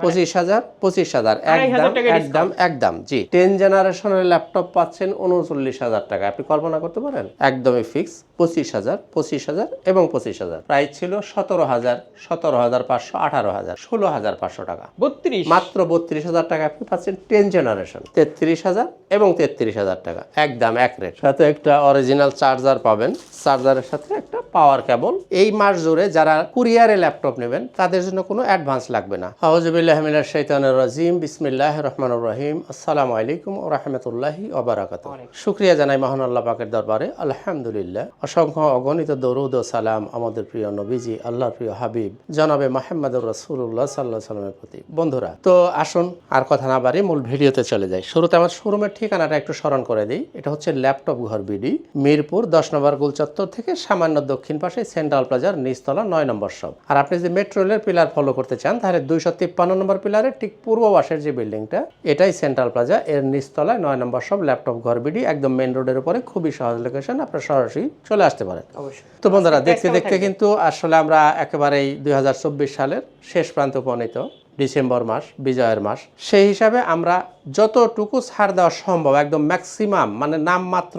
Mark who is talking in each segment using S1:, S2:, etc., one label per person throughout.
S1: পঁচিশ হাজার পঁচিশ হাজার একদম একদম একদম জি। টেন জেনারেশনের ল্যাপটপ পাচ্ছেন উনচল্লিশ হাজার টাকা। আপনি কল্পনা করতে পারেন? একদমই ফিক্স পঁচিশ হাজার পঁচিশ হাজার এবং পঁচিশ হাজার। প্রাইস ছিল সতেরো হাজার সতেরো হাজার পাঁচশো আঠারো হাজার ষোলো হাজার পাঁচশো টাকা।
S2: বত্রিশ।
S1: মাত্র বত্রিশ হাজার টাকা আপনি পাচ্ছেন টেন জেনারেশন। তেত্রিশ হাজার এবং তেত্রিশ হাজার টাকা। একদম এক রেট। সাথে একটা অরিজিনাল চার্জার পাবেন। চার্জারের সাথে একটা পাওয়ার কেবল এই মাস জুড়ে যারা কুরিয়ারে ল্যাপটপ নেবেন তাদের জন্য কোনো অ্যাডভান্স লাগবে না। হাউজুবিল্লাহ মিনাশ শাইতানির রাজিম বিসমিল্লাহ রহমানুর রহিম আসসালামু আলাইকুম ও রহমতুল্লাহি ওবারাকাত শুক্রিয়া জানাই মহান আল্লাহ পাকের দরবারে। আলহামদুলিল্লাহ। অসংখ্য অগণিত দরুদ ও সালাম আমাদের প্রিয় নবীজি আল্লাহর প্রিয় হাবিব জনাবে মাহমুদুর রসুল্লাহ সাল্লাহ সাল্লামের প্রতি। বন্ধুরা তো আসুন আর কথা না বাড়ি মূল ভিডিওতে চলে যাই। শুরুতে আমার শোরুমের ঠিকানাটা একটু স্মরণ করে দিই। এটা হচ্ছে ল্যাপটপ ঘর বিডি মিরপুর দশ নম্বর গোলচত্বর থেকে সামান্য দক্ষিণ পাশে সেন্ট্রাল প্লাজার নিচতলা নয় নম্বর সব আর আপনি যদি মেট্রো রেলের পিলার ফলো করতে চান তাহলে দুইশো তিপ্পান্ন নম্বর পিলারের ঠিক পূর্ব পাশের যে বিল্ডিংটা এটাই সেন্ট্রাল প্লাজা এর নিচতলায় নয় নম্বর সব ল্যাপটপ ঘর বিডি একদম মেন রোডের উপরে খুবই সহজ লোকেশন আপনার সরাসরি চলে আসতে পারেন।
S2: অবশ্যই।
S1: তো বন্ধুরা দেখতে দেখতে কিন্তু আসলে আমরা একেবারেই দুই হাজার চব্বিশ সালের শেষ প্রান্তে উপনীত ডিসেম্বর মাস বিজয়ের মাস। সেই হিসাবে আমরা যতটুকু ছাড় দেওয়া সম্ভব একদম ম্যাক্সিমাম মানে নামমাত্র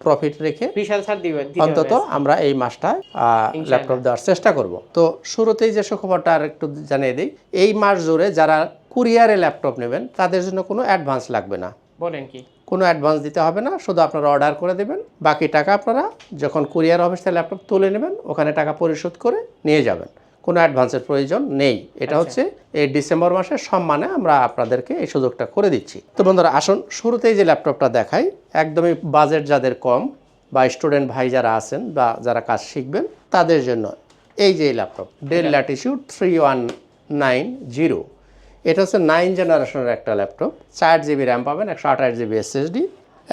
S1: প্রফিট রেখে অন্তত আমরা এই মাসটায় ল্যাপটপ দেওয়ার চেষ্টা করব। তো শুরুতেই যে সুখবরটা আর একটু জানিয়ে দিই এই মাস জুড়ে যারা কুরিয়ারে ল্যাপটপ নেবেন তাদের জন্য কোনো অ্যাডভান্স লাগবে না।
S2: বলেন কি?
S1: কোনো অ্যাডভান্স দিতে হবে না শুধু আপনারা অর্ডার করে দেবেন বাকি টাকা আপনারা যখন কুরিয়ার অফিস থেকে ল্যাপটপ তুলে নেবেন ওখানে টাকা পরিশোধ করে নিয়ে যাবেন। কোনো অ্যাডভান্সের প্রয়োজন নেই। এটা হচ্ছে এই ডিসেম্বর মাসের সম্মানে আমরা আপনাদেরকে এই সুযোগটা করে দিচ্ছি। তো বন্ধুরা আসুন শুরুতেই যে ল্যাপটপটা দেখাই একদমই বাজেট যাদের কম বা স্টুডেন্ট ভাই যারা আছেন বা যারা কাজ শিখবেন তাদের জন্য এই যে laptop Dell Latitude three one nine zero এটা হচ্ছে নাইন জেনারেশনের একটা ল্যাপটপ চার জিবি র্যাম পাবেন একশো আঠাশ জিবি এসএসডি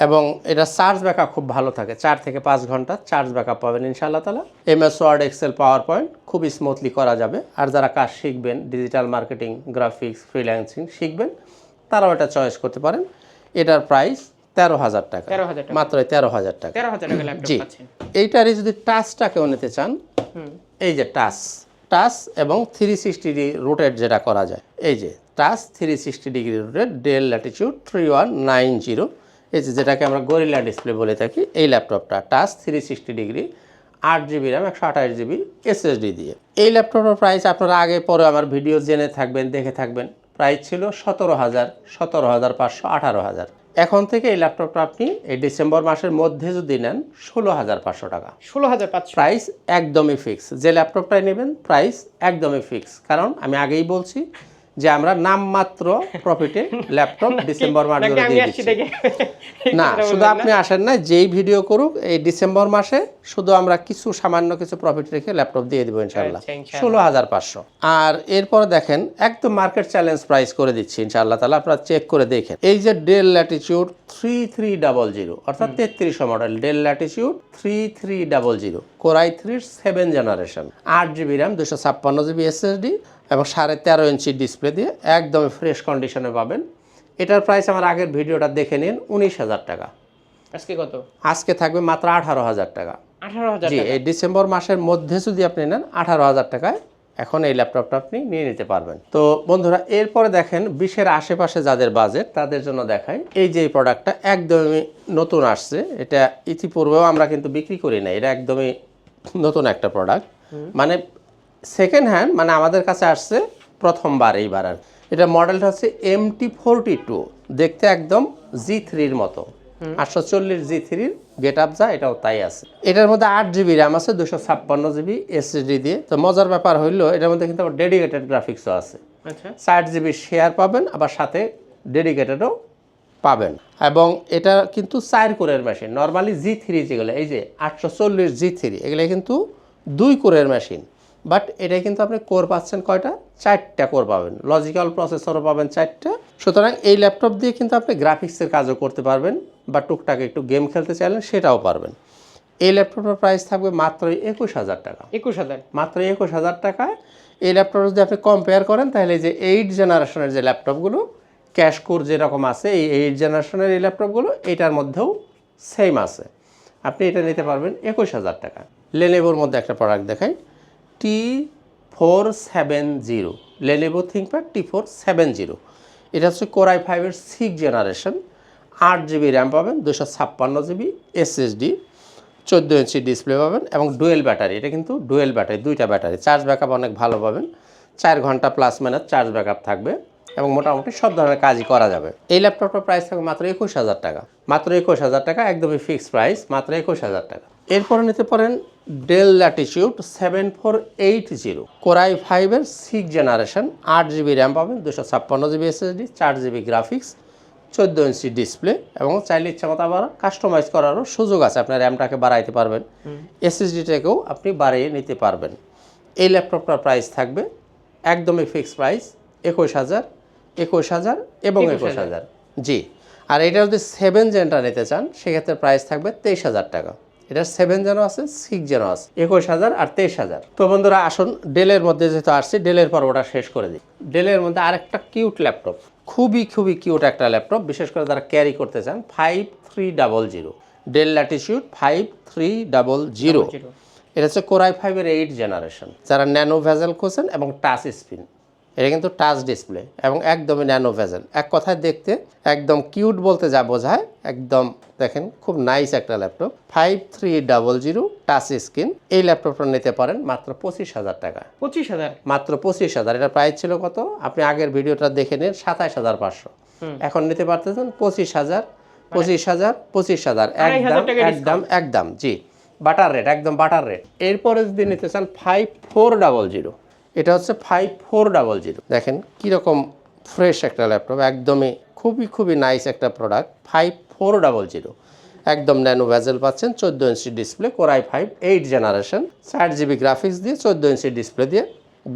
S1: এবং এটা চার্জ ব্যাকআপ খুব ভালো থাকে। চার থেকে পাঁচ ঘণ্টা চার্জ ব্যাকআপ পাবেন ইনশাআল্লাহ তালা। MS Word Excel PowerPoint খুব স্মুথলি করা যাবে। আর যারা কাজ শিখবেন ডিজিটাল মার্কেটিং গ্রাফিক্স ফ্রিল্যান্সিং শিখবেন তারাও এটা চয়েস করতে পারেন। এটার প্রাইস তেরো হাজার টাকা।
S2: তেরো
S1: মাত্র তেরো হাজার টাকা। জি। এইটারই যদি টাচটাকেও নিতে চান এই যে টাচ টাচ এবং থ্রি সিক্সটি ডিগ্রি রোটেট যেটা করা যায় এই যে touch three sixty degree rotate Dell Latitude three one nine zero এই যে যেটাকে আমরা গরিলা ডিসপ্লে বলে থাকি এই ল্যাপটপটা টাচ থ্রি সিক্সটি ডিগ্রি আট জিবি র্যাম একশো আঠাশ জিবি এসএসডি দিয়ে। এই ল্যাপটপের প্রাইস আপনারা আগে পরে আমার ভিডিও জেনে থাকবেন দেখে থাকবেন। প্রাইস ছিল সতেরো হাজার সতেরো হাজার পাঁচশো আঠারো হাজার। এখন থেকে এই ল্যাপটপটা আপনি এই ডিসেম্বর মাসের মধ্যে যদি নেন ষোলো হাজার পাঁচশো টাকা।
S2: ষোলো হাজার পাঁচশো।
S1: প্রাইস একদমই ফিক্স যে ল্যাপটপটাই নেবেন প্রাইস একদমই ফিক্স কারণ আমি আগেই বলছি যে আমরা নামমাত্র প্রফিটে ল্যাপটপ ডিসেম্বর মাস
S2: নাকি
S1: দিয়ে দিচ্ছি। না শুধু আপনি আসেন না যেই ভিডিও করুক এই ডিসেম্বর মাসে শুধু আমরা কিছু সামান্য কিছু প্রফিট রেখে ল্যাপটপ দিয়ে দেবো ইনশাল্লাহ
S2: আচ্ছা, ইনশাআল্লাহ।
S1: ষোলো হাজার পাঁচশো। আর এরপরে দেখেন একদম মার্কেট চ্যালেঞ্জ প্রাইস করে দিচ্ছি ইনশাআল্লাহ তাহলে আপনারা চেক করে দেখেন। এই যে Dell Latitude three three double zero অর্থাৎ তেত্রিশশো model Dell Latitude three three double zero core i থ্রির সেভেন জেনারেশন আট জিবি র্যাম দুশো ছাপ্পান্ন জিবি এসএসডি এবং সাড়ে তেরো ইঞ্চি ডিসপ্লে দিয়ে একদম ফ্রেশ কন্ডিশনে পাবেন। এটার প্রাইস আমার আগের ভিডিওটা দেখে নিন উনিশ হাজার টাকা।
S2: আজকে কত?
S1: আজকে থাকবে মাত্র আঠারো হাজার টাকা।
S2: আঠারো হাজার
S1: জি এই ডিসেম্বর মাসের মধ্যে যদি আপনি নেন আঠারো হাজার টাকায় এখন এই ল্যাপটপটা আপনি নিয়ে নিতে পারবেন। তো বন্ধুরা এরপরে দেখেন বিশের আশেপাশে যাদের বাজেট তাদের জন্য দেখাই। এই যে প্রোডাক্টটা একদমই নতুন আসছে। এটা ইতিপূর্বেও আমরা কিন্তু বিক্রি করি না এটা একদমই নতুন একটা প্রোডাক্ট মানে সেকেন্ড হ্যান্ড মানে আমাদের কাছে আসছে প্রথমবার এইবার আর। এটা মডেলটা হচ্ছে এমটি ফোরটি টু দেখতে একদম জি থ্রির মতো। আটশো চল্লিশ জি থ্রির গেট আপ যা এটাও তাই আছে। এটার মধ্যে আট জিবি র্যাম আছে দুশো ছাপ্পান্ন জিবি এসএসডি দিয়ে। তো মজার ব্যাপার হইল এটার মধ্যে কিন্তু আবার ডেডিকেটেড গ্রাফিক্সও আছে।
S2: আচ্ছা।
S1: ষাট জিবি শেয়ার পাবেন আবার সাথে ডেডিকেটেডও পাবেন। এবং এটা কিন্তু চার কোরের মেশিন নর্মালি জি থ্রি যেগুলো এই যে আটশো চল্লিশ জি থ্রি এগুলো কিন্তু দুই কোরের মেশিন বাট এটা কিন্তু আপনি কোর পাচ্ছেন কয়টা? চারটা কোর পাবেন। লজিক্যাল প্রসেসরও পাবেন চারটা। সুতরাং এই ল্যাপটপ দিয়ে কিন্তু আপনি গ্রাফিক্সের কাজও করতে পারবেন বা টুকটাক একটু গেম খেলতে চাইলেন সেটাও পারবেন। এই ল্যাপটপের প্রাইস থাকবে মাত্র একুশ হাজার টাকা।
S2: একুশ হাজার।
S1: মাত্র একুশ হাজার টাকায় এই ল্যাপটপ যদি আপনি কম্পেয়ার করেন তাহলে এই যে এইট জেনারেশনের যে ল্যাপটপগুলো ক্যাশ কোর যেরকম আছে এই এইট জেনারেশনের এই ল্যাপটপগুলো এটার মধ্যেও সেম আছে। আপনি এটা নিতে পারবেন একুশ হাজার টাকা। লেনেভোর মধ্যে একটা প্রোডাক্ট দেখাই। T four seven zero Lenovo ThinkPad T four seven zero এটা হচ্ছে কোরাই ফাইভের সিক্স জেনারেশন আট জিবি র্যাম পাবেন, দুশো ছাপ্পান্ন জিবি এসএসডি চোদ্দ ইঞ্চি ডিসপ্লে পাবেন, এবং ডুয়েল ব্যাটারি এটা কিন্তু ডুয়েল ব্যাটারি দুইটা ব্যাটারি চার্জ ব্যাকআপ অনেক ভালো পাবেন। চার ঘণ্টা প্লাস মাইনাস চার্জ ব্যাকআপ থাকবে। এবং মোটামুটি সব ধরনের কাজই করা যাবে। এই ল্যাপটপটার প্রাইস থাকবে মাত্র একুশ হাজার টাকা। মাত্র একুশ হাজার টাকা একদমই ফিক্সড প্রাইস মাত্র একুশ হাজার টাকা। এরপরে নিতে পারেন Dell Latitude seven four eight zero core i ফাইভের সিক্স জেনারেশন আট জিবি র্যাম পাবেন দুশো ছাপ্পান্ন জিবি এসএসডি চার জিবি গ্রাফিক্স চোদ্দ ইঞ্চি ডিসপ্লে এবং চাইলে ইচ্ছা মতো আবার কাস্টমাইজ করারও সুযোগ আছে। আপনার র্যামটাকে বাড়াইতে পারবেন। এসএসডিটাকেও আপনি বাড়িয়ে নিতে পারবেন। এই ল্যাপটপটার প্রাইস থাকবে একদমই ফিক্সড প্রাইস একুশ হাজার একুশ হাজার এবং একুশ হাজার। জি। আর এটা যদি সেভেন জেনটা নিতে চান সেক্ষেত্রে প্রাইস থাকবে তেইশ হাজার টাকা। এটা সেভেন জেনও আছে সিক্স জেনও আছে। একুশ হাজার আর তেইশ হাজার। তো বন্ধুরা আসুন ডেলের মধ্যে যেহেতু আসছি ডেলের পর্বটা শেষ করে দিই। ডেলের মধ্যে আরেকটা কিউট ল্যাপটপ খুবই খুবই কিউট একটা ল্যাপটপ বিশেষ করে যারা ক্যারি করতে চান five three double zero Dell Latitude five three double zero এটা হচ্ছে কোরাই ফাইভের এইট জেনারেশন যারা ন্যানো ভেজেল খোঁজেন এবং টাচ স্ক্রিন এটা কিন্তু টাচ ডিসপ্লে এবং একদমই ন্যানো ভেজেল এক কথায় দেখতে একদম কিউট বলতে যা বোঝায় একদম দেখেন খুব নাইস একটা laptop five three double zero touch screen এই ল্যাপটপটা নিতে পারেন মাত্র পঁচিশ হাজার টাকা।
S2: পঁচিশ হাজার?
S1: মাত্র পঁচিশ হাজার। এটা প্রাইস ছিল কত? আপনি আগের ভিডিওটা দেখে নিন সাতাইশ হাজার পাঁচশো। এখন নিতে পারতেছেন পঁচিশ হাজার পঁচিশ হাজার পঁচিশ হাজার একদম একদম একদম জি। বাটার রেট একদম বাটার রেট এরপরে যদি নিতে চান ফাইভ ফোর ডাবল জিরো এটা হচ্ছে ফাইভ ফোর ডাবল জিরো দেখেন কীরকম ফ্রেশ একটা ল্যাপটপ একদমই খুবই খুবই নাইস একটা product five four double zero একদম ন্যানো ভ্যাজেল পাচ্ছেন, চোদ্দ inch display core i five eight generation ষাট জিবি গ্রাফিক্স দিয়ে চোদ্দ ইঞ্চি ডিসপ্লে দিয়ে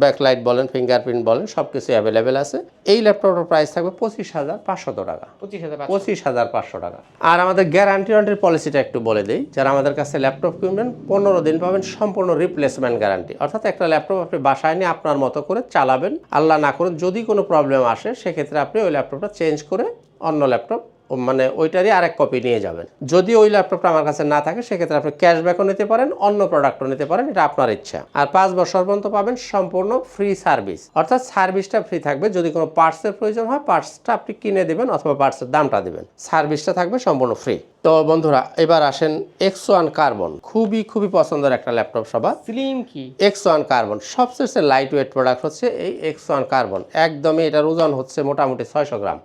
S1: ব্যাকলাইট বলেন ফিঙ্গারপ্রিন্ট বলেন সব কিছু অ্যাভেলেবেল আছে। এই ল্যাপটপটার প্রাইস থাকবে পঁচিশ হাজার পাঁচশত টাকা।
S2: পঁচিশ হাজার পাঁচশো।
S1: হাজার পাঁচশো টাকা। আর আমাদের গ্যারান্টি ওয়ারেন্টির পলিসিটা একটু বলে দিই। যারা আমাদের কাছে ল্যাপটপ কিনবেন পনেরো দিন পাবেন সম্পূর্ণ রিপ্লেসমেন্ট গ্যারান্টি অর্থাৎ একটা ল্যাপটপ আপনি বাসায় নিয়ে আপনার মতো করে চালাবেন আল্লাহ না করুন যদি কোনো প্রবলেম আসে সেক্ষেত্রে আপনি ওই ল্যাপটপটা চেঞ্জ করে অন্য ল্যাপটপ মানে ওইটারই আরেক কপি নিয়ে যাবেন। যদি ওই ল্যাপটপটা আমার কাছে না থাকে সেক্ষেত্রে আপনি ক্যাশব্যাকও নিতে পারেন অন্য প্রোডাক্টও নিতে পারেন এটা আপনার ইচ্ছা। আর পাঁচ বছর পর্যন্ত পাবেন সম্পূর্ণ ফ্রি সার্ভিস অর্থাৎ সার্ভিসটা ফ্রি থাকবে যদি কোনো পার্টসের প্রয়োজন হয় পার্টসটা আপনি কিনে দেবেন অথবা পার্টসের দামটা দেবেন। সার্ভিসটা থাকবে সম্পূর্ণ ফ্রি তো বন্ধুরা এবার আসেন এক্স ওয়ান কার্বন খুবই খুবই পছন্দের একটা ল্যাপটপ সবার।
S2: স্লিম কি?
S1: এক্স ওয়ান কার্বন সবচেয়ে লাইট ওয়েট প্রোডাক্ট হচ্ছে এই এক্স ওয়ান কার্বন একদমই এটার ওজন হচ্ছে মোটামুটি ছয়শো গ্রাম।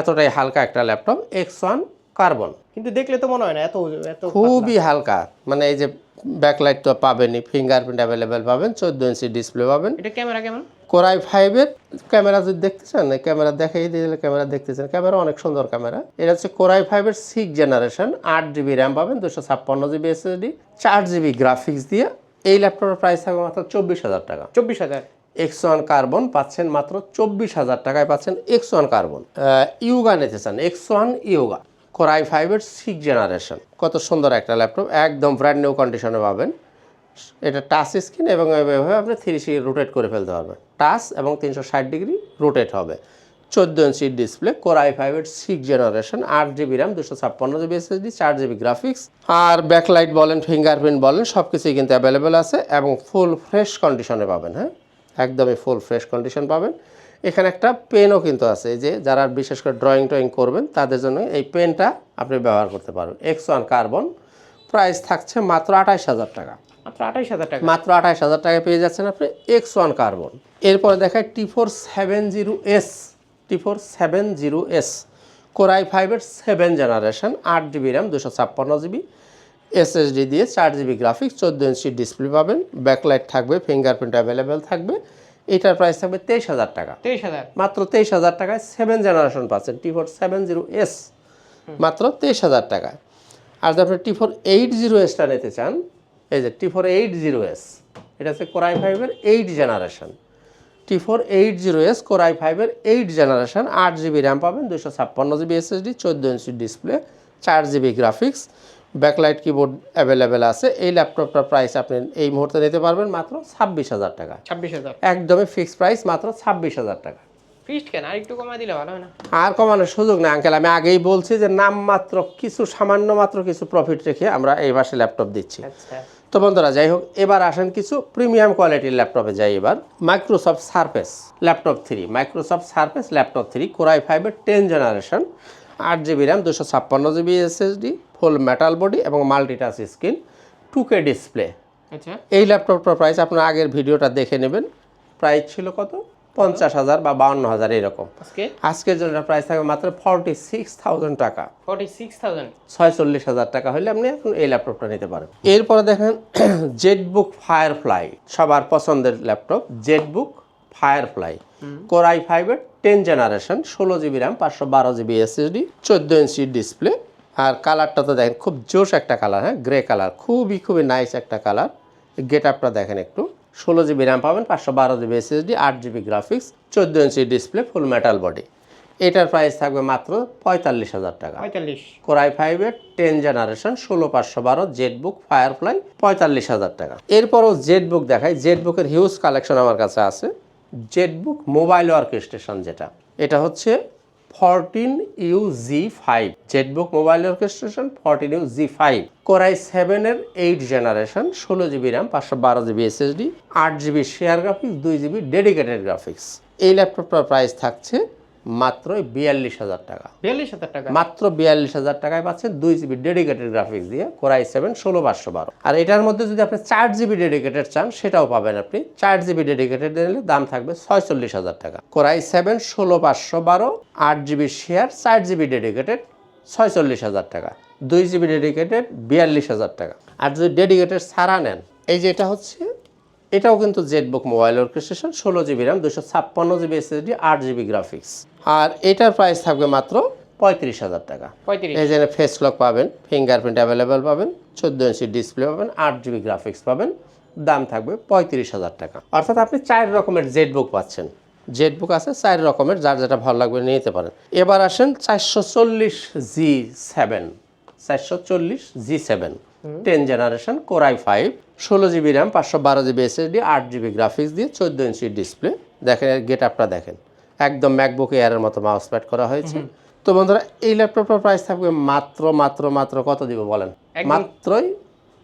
S1: এতটাই হালকা একটা ল্যাপটপ এক্স ওয়ান কার্বন।
S2: কিন্তু দেখলে তো মনে হয় না এত এত
S1: খুবই হালকা। মানে এই যে ব্যাকলাইট তো পাবেনই ফিঙ্গারপ্রিন্ট অ্যাভেলেবেল পাবেন চোদ্দ ইঞ্চি ডিসপ্লে পাবেন।
S2: এটা ক্যামেরা কেমন?
S1: কোরাই ফাইভের ক্যামেরা যদি দেখতে চান ক্যামেরা দেখাই দিলে ক্যামেরা দেখতে চান ক্যামেরা অনেক সুন্দর ক্যামেরা এটা হচ্ছে কোরাই ফাইভের সিক্স জেনারেশন আট জিবি র্যাম পাবেন দুশো ছাপ্পান্ন জিবি এসএসডি চার জিবি গ্রাফিক্স দিয়ে। এই ল্যাপটপের প্রাইস থাকবে মাত্র চব্বিশ হাজার টাকা।
S2: চব্বিশ হাজার?
S1: এক্স ওয়ান কার্বন পাচ্ছেন মাত্র চব্বিশ হাজার টাকায় পাচ্ছেন এক্স ওয়ান কার্বন ইউগা নিতে চান। X one yoga core i ফাইভের সিক্স জেনারেশন কত সুন্দর একটা ল্যাপটপ, একদম ব্র্যান্ড নিউ কন্ডিশনে পাবেন। এটা টাচ স্ক্রিন এবং এভাবে আপনি থ্রি সি রোটেট করে ফেলতে পারবেন। টাচ এবং তিনশো ষাট ডিগ্রি রোটেট হবে। চোদ্দ ইঞ্চি ডিসপ্লে কোরাই ফাইভের সিক্স জেনারেশন আট জিবি র্যাম দুশো ছাপ্পান্ন জিবি এসএসডি চার জিবি গ্রাফিক্স আর ব্যাকলাইট বলেন ফিঙ্গারপ্রিন্ট বলেন সব কিছুই কিন্তু অ্যাভেলেবেল আছে এবং ফুল ফ্রেশ কন্ডিশনে পাবেন হ্যাঁ? একদমই ফুল ফ্রেশ কন্ডিশন পাবেন। এখানে একটা পেনও কিন্তু আছে যে যারা বিশেষ করে ড্রয়িং টয়িং করবেন তাদের জন্য এই পেনটা আপনি ব্যবহার করতে পারবেন। এক্স ওয়ান কার্বন প্রাইস থাকছে মাত্র আঠাইশ হাজার টাকা।
S2: মাত্র আঠাইশ হাজার টাকা।
S1: মাত্র আঠাইশ হাজার টাকায় পেয়ে যাচ্ছেন আপনি এক্স ওয়ান কার্বন এরপরে দেখায় T four seven zero S T four seven zero S core i ফাইভের সেভেন জেনারেশন আট জিবি র্যাম দুশো ছাপ্পান্ন জিবি এসএসডি দিয়ে চার জিবি গ্রাফিক্স চোদ্দ ইঞ্চি ডিসপ্লে পাবেন। ব্যাকলাইট থাকবে ফিঙ্গারপ্রিন্ট অ্যাভেলেবেল থাকবে। এটার প্রাইস থাকবে তেইশ হাজার টাকা।
S2: তেইশ হাজার।
S1: মাত্র তেইশ হাজার টাকায় সেভেন জেনারেশন পাচ্ছেন T four seven zero S মাত্র তেইশ হাজার টাকায়। আর যদি আপনি টি ফোর এইট জিরো এসটা নিতে চান এই যে T four eight zero S এটা হচ্ছে কোরাই ফাইভের eight generation T four eight zero S core i ফাইভের এইট জেনারেশন আট জিবি র্যাম পাবেন দুশো ছাপ্পান্ন জিবি এসএসডি চোদ্দ ইঞ্চি ডিসপ্লে চার GB graphics backlight keyboard available আছে। এই ল্যাপটপটার প্রাইস আপনি এই মুহূর্তে নিতে পারবেন মাত্র ছাব্বিশ হাজার টাকা।
S2: ছাব্বিশ হাজার।
S1: একদমই ফিক্সড প্রাইস মাত্র ছাব্বিশ হাজার টাকা।
S2: আর
S1: কমানোর সুযোগ নেই আঙ্কেল আমি আগেই বলছি যে নাম মাত্র কিছু সামান্য মাত্র কিছু প্রফিট রেখে আমরা এই মাসে ল্যাপটপ দিচ্ছি।
S2: আচ্ছা।
S1: তো বন্ধুরা যাই হোক এবার আসেন কিছু প্রিমিয়াম কোয়ালিটির ল্যাপটপে যাই এবার। Microsoft Surface laptop three Microsoft Surface laptop three core i ফাইভের টেন জেনারেশন আট জিবি র্যাম দুশো ছাপ্পান্ন GB SSD full metal body এবং multitouch screen two K display
S2: আচ্ছা।
S1: এই ল্যাপটপটার প্রাইস আপনার আগের ভিডিওটা দেখে নেবেন। প্রাইস ছিল কত? পঞ্চাশ হাজার বা বাউন্ন হাজার এরকম।
S2: আজকে?
S1: আজকের জন্য প্রাইস থাকবে মাত্র ফর্টি সিক্স থাউজেন্ড টাকা।
S2: ফর্টি সিক্স থাউজেন্ড
S1: ছয়চল্লিশ হাজার টাকা হলে আপনি এখন এই ল্যাপটপটা নিতে পারেন। এরপরে দেখেন জেটবুক ফায়ারফ্লাই সবার পছন্দের laptop Jetbook Firefly core i ফাইভের টেন জেনারেশন ষোলো জিবি র্যাম পাঁচশো বারো জিবি এসএসডি চোদ্দ ইঞ্চি ডিসপ্লে। আর কালারটা তো দেখেন খুব জোশ একটা কালার হ্যাঁ গ্রে কালার খুবই খুবই নাইস একটা কালার। গেট আপটা দেখেন একটু। ষোলো জিবি র্যাম পাবেন পাঁচশো বারো জিবি এসএসডি আট জিবি গ্রাফিক্স চোদ্দ inch display full metal body এটার প্রাইস থাকবে মাত্র পঁয়তাল্লিশ হাজার টাকা।
S2: পঁয়তাল্লিশ।
S1: কোরাই ফাইভের টেন জেনারেশন ষোলো পাঁচশো বারো জেটবুক ফায়ারফ্লাই পঁয়তাল্লিশ হাজার টাকা। এরপরও জেটবুক দেখাই। জেটবুকের হিউজ কালেকশন আমার কাছে আছে। জেটবুক মোবাইল অর্কেস্ট্রেশন যেটা, এটা হচ্ছে fourteen U G five Jetbook mobile orchestration fourteen U G five core i সেভেনের এইট জেনারেশন ষোলো জিবি র্যাম পাঁচশো বারো জিবি এসএসডি আট জিবি শেয়ার গ্রাফিক্স দুই জিবি ডেডিকেটেড গ্রাফিক্স এই ল্যাপটপটার প্রাইস থাকছে মাত্রই বিয়াল্লিশ হাজার টাকা।
S2: বিয়াল্লিশ হাজার টাকা?
S1: মাত্র বিয়াল্লিশ হাজার টাকায় পাচ্ছেন দুই জিবি ডেডিকেটেড গ্রাফিক্স দিয়ে কোরাই সেভেন ষোলো পাঁচশো বারো। আর এটার মধ্যে যদি আপনি চার জিবি ডেডিকেটেড চান সেটাও পাবেন আপনি। চার জিবি ডেডিকেটেড নিলে দাম থাকবে ছয়চল্লিশ হাজার টাকা। কোরাই সেভেন ষোলো পাঁচশো বারো আট জিবি শেয়ার চার জিবি ডেডিকেটেড ছয়চল্লিশ হাজার টাকা। দুই জিবি ডেডিকেটেড বিয়াল্লিশ হাজার টাকা। আর যদি ডেডিকেটেড ছাড়া নেন এই যে এটা হচ্ছে এটাও কিন্তু জেটবুক মোবাইল অর্কেস্ট্রেশন ষোলো জিবি র্যাম দুশো ছাপ্পান্ন জিবি এসএসডি আট জিবি গ্রাফিক্স আর এটার প্রাইস থাকবে মাত্র পঁয়ত্রিশ হাজার টাকা।
S2: পঁয়ত্রিশ।
S1: এই যে ফেস লক পাবেন ফিঙ্গারপ্রিন্ট অ্যাভেলেবেল পাবেন চোদ্দ ইঞ্চি ডিসপ্লে পাবেন আট জিবি গ্রাফিক্স পাবেন দাম থাকবে পঁয়ত্রিশ হাজার টাকা। অর্থাৎ আপনি চার রকমের জেড বুক পাচ্ছেন। জেড বুক আছে চার রকমের যার যেটা ভালো লাগবে নিয়ে নিতে পারেন। এবার আসেন চারশো চল্লিশ জি সেভেন। চারশো চল্লিশ G seven. Ten generation core i five ষোলো জিবি র্যাম পাঁচশো বারো জিবি এসএসডি আট জিবি গ্রাফিক্স দিয়ে চোদ্দ ইঞ্চি ডিসপ্লে দেখেন এর গেট আপটা দেখেন। একদম ম্যাকবুক এয়ারের মতো মাউস প্যাড করা হয়েছে। তো বন্ধুরা এই ল্যাপটপটার প্রাইস থাকবে মাত্র মাত্র মাত্র কত দিব বলেন? মাত্রই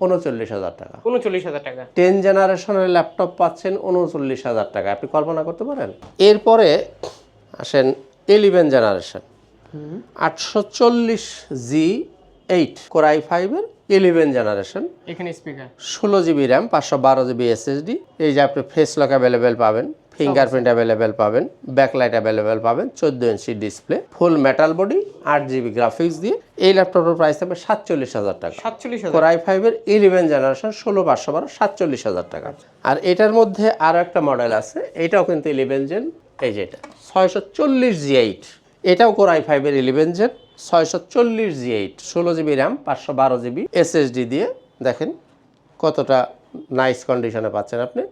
S1: উনচল্লিশ হাজার টাকা।
S2: উনচল্লিশ হাজার টাকা।
S1: টেন জেনারেশনের ল্যাপটপ পাচ্ছেন উনচল্লিশ হাজার টাকা। আপনি কল্পনা করতে পারেন? এরপরে আসেন ইলেভেন জেনারেশন আটশো চল্লিশ জি এইট কোরাই ফাইভের ইলেভেন জেনারেশন
S2: এখানে স্পিকার
S1: ষোলো জিবি র্যাম পাঁচশো বারো জিবি এসএসডি এই যে আপনি ফেস লক অ্যাভেলেবেল পাবেন। ফিঙ্গারপ্রিন্ট অ্যাভেলেবেল পাবেন ব্যাকলাইট অ্যাভেলেবেল পাবেন চোদ্দ inch display full metal body আট জিবি গ্রাফিক্স দিয়ে। এই ল্যাপটপের প্রাইস থাকবে সাতচল্লিশ হাজার টাকা।
S2: সাতচল্লিশ
S1: কোরাই ফাইভের ইলেভেন জেনারেশন ষোলো পাঁচশো বারো সাতচল্লিশ হাজার টাকা। আর এটার মধ্যে আরও একটা মডেল আছে এটাও কিন্তু ইলেভেন জেন এই যে এটা ছয়শো চল্লিশ জি এইট এটাও কোরাই ফাইভের ইলেভেন জেন ছয়শো চল্লিশ জি এইট ষোলো জিবি র্যাম পাঁচশো বারো জিবি এসএসডি দিয়ে। দেখেন কতটা নাইস কন্ডিশনে পাচ্ছেন আপনি।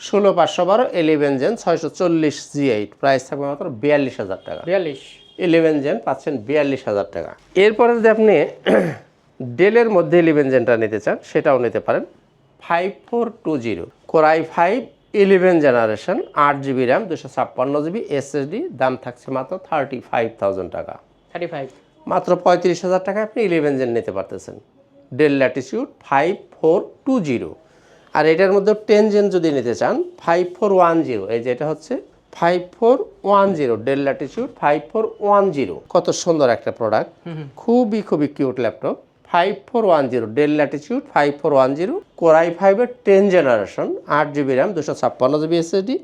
S1: ষোলো পাঁচশো বারো ইলেভেন জেন ছয়শো চল্লিশ জি এইট প্রাইস থাকবে মাত্র বিয়াল্লিশ হাজার টাকা।
S2: বিয়াল্লিশ।
S1: ইলেভেন জেন পাচ্ছেন বিয়াল্লিশ হাজার টাকা। এরপরে যদি আপনি ডেলের মধ্যে ইলেভেন জেনটা নিতে চান সেটাও নিতে পারেন। Five four two zero core i five eleven generation আট জিবি র্যাম দুশো ছাপ্পান্ন জিবি এসএসডি দাম থাকছে মাত্র থার্টি ফাইভ থাউজেন্ড টাকা।
S2: থার্টি ফাইভ
S1: মাত্র পঁয়ত্রিশ হাজার টাকায় আপনি ইলেভেন জেন নিতে পারতেছেন। Dell Latitude five four two zero আর এটার মধ্যে টেন জেন যদি নিতে চান ফাইভ ফোর ওয়ান জিরো এই যে এটা হচ্ছে five four one zero Dell Latitude five four one zero কত সুন্দর একটা প্রোডাক্ট খুবই খুবই cute laptop five four one zero Dell Latitude five four one zero core i ফাইভের টেন জেনারেশন আট জিবি র্যাম দুশো ছাপ্পান্ন জিবি এসএসডি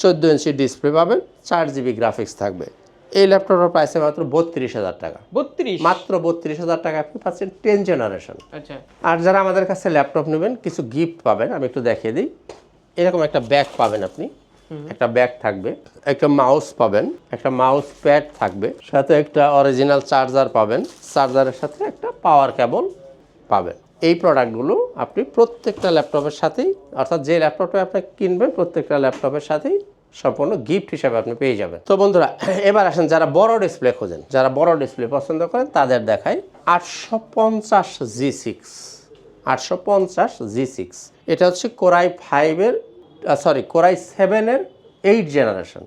S1: চোদ্দ ইঞ্চি ডিসপ্লে পাবেন চার জিবি গ্রাফিক্স থাকবে। এই ল্যাপটপের প্রাইসে মাত্র বত্রিশ হাজার টাকা।
S2: বত্রিশ?
S1: মাত্র বত্রিশ হাজার টাকা আপনি পাচ্ছেন টেন জেনারেশন
S2: আচ্ছা।
S1: আর যারা আমাদের কাছে ল্যাপটপ নেবেন কিছু গিফট পাবেন আমি একটু দেখিয়ে দিই। এরকম একটা ব্যাগ পাবেন আপনি। একটা ব্যাগ থাকবে একটা মাউস পাবেন একটা মাউস প্যাড থাকবে সাথে একটা অরিজিনাল চার্জার পাবেন চার্জারের সাথে একটা পাওয়ার কেবল পাবেন। এই প্রোডাক্টগুলো আপনি প্রত্যেকটা ল্যাপটপের সাথেই অর্থাৎ যে ল্যাপটপটা আপনি কিনবেন প্রত্যেকটা ল্যাপটপের সাথেই সম্পূর্ণ গিফট হিসাবে আপনি পেয়ে যাবেন। তো বন্ধুরা, এবার আসেন যারা বড় ডিসপ্লে খোঁজেন। যারা বড় ডিসপ্লে পছন্দ করেন, তাদের দেখায় আটশো পঞ্চাশ জি সিক্স আটশো পঞ্চাশ জি সিক্স এটা হচ্ছে কোরাই ফাইভের সরি কোরাই সেভেনের এইট জেনারেশন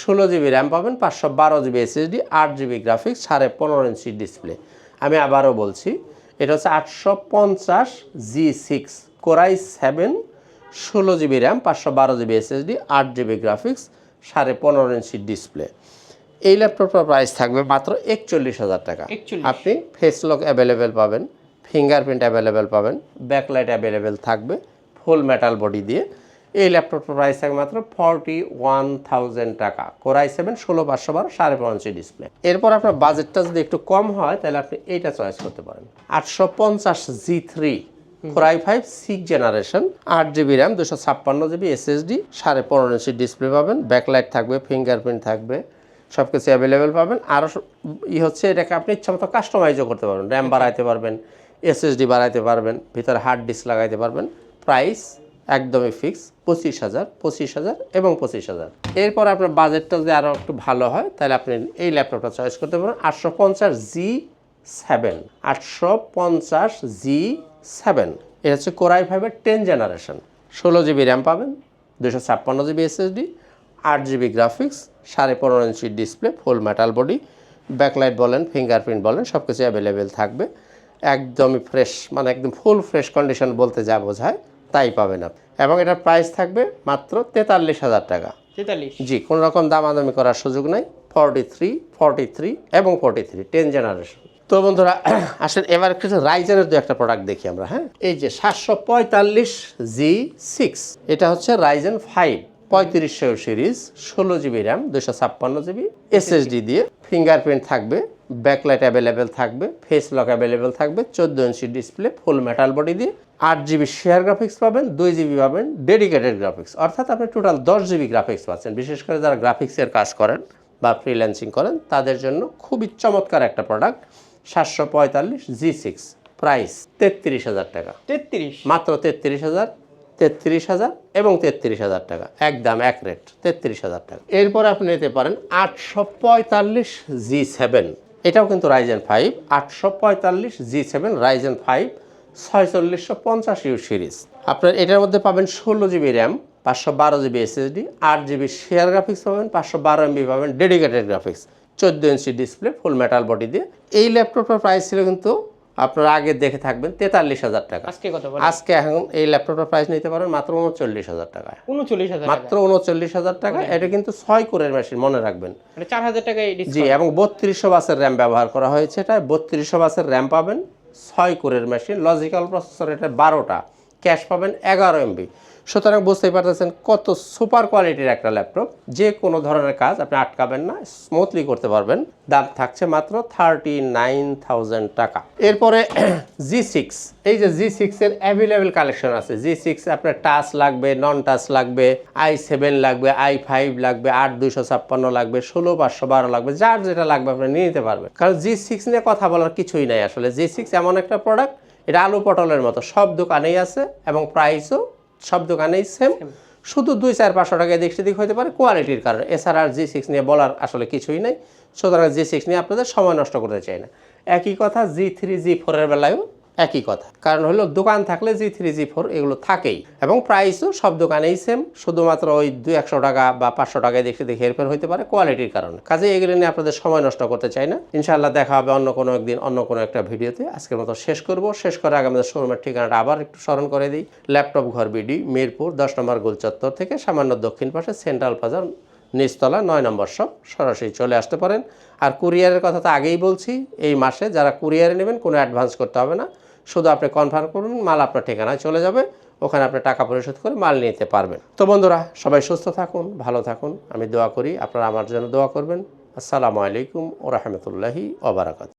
S1: ষোলো জিবি র্যাম পাবেন, পাঁচশো বারো জিবি এসএসডি আট জিবি গ্রাফিক্স সাড়ে পনেরো ইঞ্চি ডিসপ্লে আমি আবারও বলছি, এটা হচ্ছে আটশো পঞ্চাশ G six core i seven ষোলো জিবি র্যাম পাঁচশো বারো জিবি এসএসডি আট জিবি গ্রাফিক্স সাড়ে পনেরো ইঞ্চি ডিসপ্লে। এই ল্যাপটপটার প্রাইস থাকবে মাত্র একচল্লিশ হাজার টাকা।
S2: 41
S1: আপনি ফেস লক অ্যাভেলেবেল পাবেন ফিঙ্গারপ্রিন্ট অ্যাভেলেবেল পাবেন ব্যাকলাইট অ্যাভেলেবেল থাকবে ফুল মেটাল বডি দিয়ে। এই ল্যাপটপটার প্রাইস থাকবে মাত্র ফর্টি ওয়ান থাউজেন্ড টাকা কোরাই সেভেন ষোলো পাঁচশো বারো সাড়ে পনেরো ইঞ্চি ডিসপ্লে এরপর আপনার বাজেটটা যদি একটু কম হয় তাহলে আপনি এইটা চয়েস করতে পারেন। আটশো পঞ্চাশ G three. Core i five six generation আট জিবি র্যাম দুশো ছাপ্পান্ন জিবি এসএসডি সাড়ে পনেরো ইঞ্চি ডিসপ্লে পাবেন ব্যাকলাইট থাকবে ফিঙ্গারপ্রিন্ট থাকবে সব কিছু অ্যাভেলেবেল পাবেন আরও ই হচ্ছে এটাকে আপনি ইচ্ছা মতো কাস্টমাইজও করতে পারবেন র্যাম বাড়াইতে পারবেন এসএসডি বাড়াইতে পারবেন ভিতরে হার্ড ডিস্ক লাগাইতে পারবেন। প্রাইস একদমই ফিক্স পঁচিশ হাজার পঁচিশ হাজার এবং পঁচিশ হাজার। এরপর আপনার বাজেটটা যদি আরও একটু ভালো হয় তাহলে আপনি এই ল্যাপটপটা চয়েস করতে পারেন আটশো পঞ্চাশ জি সেভেন আটশো পঞ্চাশ জি সেভেন। এটা হচ্ছে কোরাই ফাইভের টেন জেনারেশন। ষোলো জিবি র্যাম পাবেন দুশো ছাপ্পান্ন জিবি এসএসডি আট জিবি গ্রাফিক্স সাড়ে পনেরো ইঞ্চি display full metal body backlight বলেন ফিঙ্গারপ্রিন্ট বলেন সব কিছু অ্যাভেলেবেল থাকবে। একদমই ফ্রেশ মানে একদম ফুল ফ্রেশ কন্ডিশন বলতে যা বোঝায় তাই পাবেন আপনি। এবং এটার প্রাইস থাকবে মাত্র তেতাল্লিশ হাজার টাকা।
S2: তেতাল্লিশ।
S1: জি কোনো রকম দামাদামি করার সুযোগ নাই। ফর্টি থ্রি ফর্টি থ্রি এবং ফর্টি থ্রি টেন জেনারেশন। তো বন্ধুরা, আসেন এবার একটু রাইজেনের দু একটা প্রোডাক্ট দেখি আমরা হ্যাঁ? এই যে সাতশো পঁয়তাল্লিশ জি সিক্স, এটা হচ্ছে রাইজেন ফাইভ, পঁয়ত্রিশশো সিরিজ, ষোলো জিবি র্যাম দুশো ছাপ্পান্ন জিবি, এসএসডি দিয়ে ফিঙ্গারপ্রিন্ট থাকবে ব্যাকলাইট অ্যাভেলেবেল থাকবে ফেস লক অ্যাভেলেবেল থাকবে, চোদ্দ ইঞ্চি ডিসপ্লে ফুল মেটাল বডি দিয়ে। আট জিবি শেয়ার গ্রাফিক্স পাবেন, দুই জিবি পাবেন ডেডিকেটেড গ্রাফিক্স অর্থাৎ আপনি টোটাল দশ জিবি গ্রাফিক্স পাচ্ছেন। বিশেষ করে যারা গ্রাফিক্সের কাজ করেন বা ফ্রিল্যান্সিং করেন, তাদের জন্য খুবই চমৎকার একটা প্রোডাক্ট সাতশো পঁয়তাল্লিশ জি সিক্স প্রাইস তেত্রিশ হাজার টাকা।
S2: তেত্রিশ?
S1: মাত্র তেত্রিশ হাজার তেত্রিশ হাজার এবং তেত্রিশ হাজার টাকা। একদম এক রেট তেত্রিশ হাজার টাকা। এরপর আপনি নিতে পারেন আটশো পঁয়তাল্লিশ জি সেভেন। এটাও কিন্তু রাইজেন ফাইভ আটশো পঁয়তাল্লিশ জি সেভেন রাইজেন ফাইভ ছয়চল্লিশশো পঞ্চাশ ইউ সিরিজ আপনার এটার মধ্যে পাবেন ষোলো জিবি র্যাম পাঁচশো বারো জিবি এসএসডি আট জিবি শেয়ার গ্রাফিক্স পাবেন পাঁচশো বারো এমবি পাবেন ডেডিকেটেড গ্রাফিক্স চোদ্দ ইঞ্চি ডিসপ্লে ফুল মেটাল বডি দিয়ে। এই ল্যাপটপটার প্রাইস ছিল কিন্তু আপনারা আগে দেখে থাকবেন তেতাল্লিশ হাজার টাকা।
S2: আজকে কত
S1: আজকে এখন এই ল্যাপটপটার প্রাইস নিতে পারেন মাত্র উনচল্লিশ হাজার টাকা।
S2: উনচল্লিশ হাজার
S1: মাত্র উনচল্লিশ হাজার টাকা এটা কিন্তু ছয় কোরের মেশিন মনে রাখবেন।
S2: মানে চার হাজার টাকা
S1: জি এবং বত্রিশশো বাসের র্যাম ব্যবহার করা হয়েছে এটা। বত্রিশশো বাসের র্যাম পাবেন ছয় কোরের মেশিন লজিক্যাল প্রসেসর এটা বারোটা। ক্যাশ পাবেন এগারো এমবি সুতরাং বুঝতেই পারতেছেন কত সুপার কোয়ালিটির একটা ল্যাপটপ। যে কোনো ধরনের কাজ আপনি আটকাবেন না স্মুথলি করতে পারবেন। দাম থাকছে মাত্র থার্টি নাইন টাকা। এরপরে জি সিক্স এই যে জি সিক্সের অ্যাভেলেবেল কালেকশন আছে। জি সিক্স আপনার টাচ লাগবে নন টাচ লাগবে আই সেভেন লাগবে আই ফাইভ লাগবে, আট দুইশো ছাপ্পান্ন লাগবে, ষোলো পাঁচশো বারো লাগবে, যার যেটা লাগবে আপনি নিয়ে নিতে পারবেন। কারণ জি সিক্স নিয়ে কথা বলার কিছুই নাই আসলে। জি সিক্স এমন একটা প্রোডাক্ট এটা আলু পটলের মতো, সব দোকানেই আছে এবং প্রাইসও সব দোকানেই সেম শুধু দুই চার পাঁচশো টাকা দিক সেদিক হতে পারে কোয়ালিটির কারণে। এছাড়া আর জি সিক্স নিয়ে বলার আসলে কিছুই নেই। সুতরাং জি সিক্স নিয়ে আপনাদের সময় নষ্ট করতে চাই না। একই কথা জি থ্রি জি ফোরের বেলায়ও একই কথা। কারণ হলো দোকান থাকলে জি থ্রি, জি ফোর এগুলো থাকেই। এবং প্রাইসও সব দোকানেই সেম শুধুমাত্র ওই দুই একশো টাকা বা পাঁচশো টাকায় দেখে দেখে হেরফের হতে পারে কোয়ালিটির কারণে। কাজে এগুলো নিয়ে আপনাদের সময় নষ্ট করতে চাই না। ইনশাআল্লাহ দেখা হবে অন্য কোনো একদিন, অন্য কোনো একটা ভিডিওতে। আজকের মতো শেষ করব। শেষ করে আগে আমাদের শোরুমের ঠিকানাটা আবার একটু স্মরণ করে দিই। ল্যাপটপ ঘর বিডি, মিরপুর, দশ নম্বর গোল চত্বর থেকে সামান্য দক্ষিণ পাশে সেন্ট্রাল বাজার, নিচতলা, নয় নম্বর শপ। সরাসরি চলে আসতে পারেন। আর কুরিয়ারের কথা তো আগেই বলছি, এই মাসে যারা কুরিয়ারে নেবেন কোনো অ্যাডভান্স করতে হবে না। শুধু আপনি কনফার্ম করুন, মাল আপনার ঠিকানায় চলে যাবে, ওখানে আপনি টাকা পরিশোধ করে মাল নিতে পারবেন। তো বন্ধুরা, সবাই সুস্থ থাকুন, ভালো থাকুন। আমি দোয়া করি, আপনারা আমার জন্য দোয়া করবেন। আসসালামু আলাইকুম ও রহমতুল্লাহি ওবরাকাত